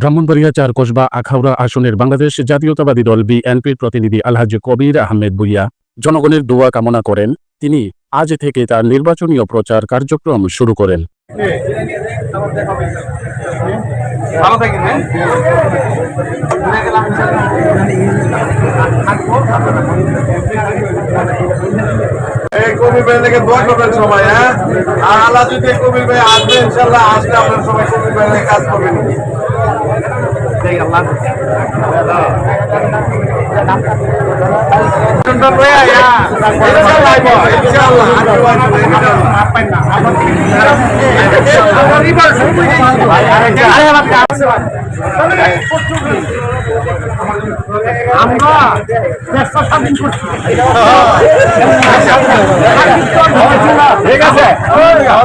ব্রাহ্মণবাড়িয়া চার কসবা আখাউড়া আসনের বাংলাদেশ জাতীয়তাবাদী দল বিএনপির প্রতিনিধি আলহাজ কবির আহমেদ ভুইয়া জনগণের দোয়া কামনা করেন। তিনি আজ থেকে তার নির্বাচনীয় প্রচার কার্যক্রম শুরু করেন। ভালো কবির ভাই থেকে দোয়া করবেন সবাই হ্যাঁ? আর আল্লাহ যদি কবির ভাই আসবে ইনশাল্লাহ আসলে আপনারা সবাই কবির ভাই নিয়ে কাজ করবেন। আমরা চেষ্টা স্বাধীন করছি। আছে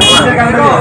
ইনশাল্লাহ